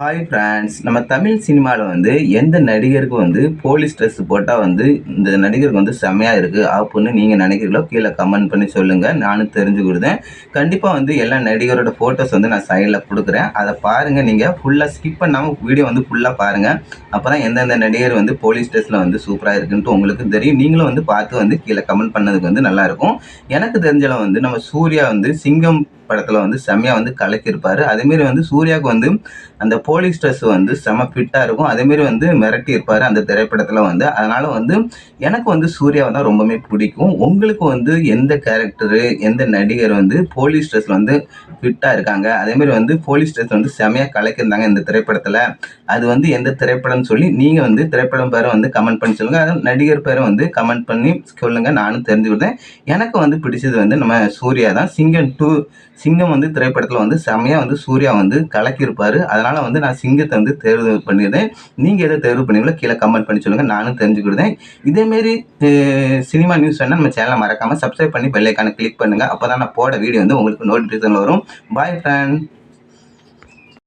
Hi friends நம்ம தமிழ் சினிமாவில் வந்து எந்த நடிகருக்கு வந்து போலீஸ் ட்ரெஸ் போட்டால் வந்து இந்த நடிகருக்கு வந்து செம்மையாக இருக்குது அப்படின்னு நீங்கள் நினைக்கிறீங்களோ கீழே கமெண்ட் பண்ணி சொல்லுங்கள் நானும் தெரிஞ்சுக்கிடுதேன் கண்டிப்பாக வந்து எல்லா நடிகரோட ஃபோட்டோஸ் வந்து நான் சைடில் கொடுக்குறேன். அதை பாருங்கள் நீங்கள் ஃபுல்லாக ஸ்கிப் பண்ணாமல் வீடியோ வந்து ஃபுல்லாக பாருங்கள் அப்போ தான் எந்தெந்த நடிகர் வந்து போலீஸ் ட்ரெஸ்ஸில் வந்து சூப்பராக இருக்குன்ட்டு உங்களுக்கு தெரியும். நீங்களும் வந்து பார்த்து வந்து கீழே கமெண்ட் பண்ணதுக்கு வந்து நல்லாயிருக்கும் எனக்கு தெரிஞ்சளவு வந்து நம்ம சூர்யா வந்து சிங்கம் படத்தில் வந்து செம்மையாக வந்து கலக்கியிருப்பார். அதேமாரி வந்து சூர்யாவுக்கு வந்து அந்த போலீஸ் ட்ரெஸ் வந்து செம ஃபிட்டாக இருக்கும். அதேமாரி வந்து மிரட்டி இருப்பார் அந்த திரைப்படத்தில் வந்து. அதனால் வந்து எனக்கு வந்து சூர்யாவை தான் ரொம்பவே பிடிக்கும். உங்களுக்கு வந்து எந்த கேரக்டரு எந்த நடிகர் வந்து போலீஸ் ட்ரெஸ்ஸில் வந்து ஃபிட்டாக இருக்காங்க? அதேமாரி வந்து போலீஸ் ட்ரெஸ் வந்து செமையாக கலக்கியிருந்தாங்க இந்த திரைப்படத்தில். அது வந்து எந்த திரைப்படம்னு சொல்லி நீங்கள் வந்து திரைப்படம் பேரை வந்து கமெண்ட் பண்ணி சொல்லுங்கள் அதாவது நடிகர் பேரை வந்து கமெண்ட் பண்ணி சொல்லுங்கள் நானும் தெரிஞ்சு விடுறேன் எனக்கு வந்து பிடிச்சது வந்து நம்ம சூர்யா தான். சிங்கம் டூ சிங்கம் வந்து திரைப்படத்தில் வந்து செம்மையாக வந்து சூர்யா வந்து கலக்கியிருப்பார். அதனால் வந்து நான் சிங்கத்தை வந்து தேர்வு பண்ணியிருந்தேன். நீங்கள் எதை தேர்வு பண்ணீங்களோ கீழே கமெண்ட் பண்ணி சொல்லுங்கள் நானும் தெரிஞ்சுக்கிடுதேன் இதேமாரி சினிமா நியூஸ் வேணால் நம்ம சேனலை மறக்காமல் சப்ஸ்கிரைப் பண்ணி பெல்லைக்கான கிளிக் பண்ணுங்கள் அப்போ தான் நான் போட வீடியோ வந்து உங்களுக்கு நோட்டிஃபிகேஷன் வரும். பாய் ஃப்ரெண்ட்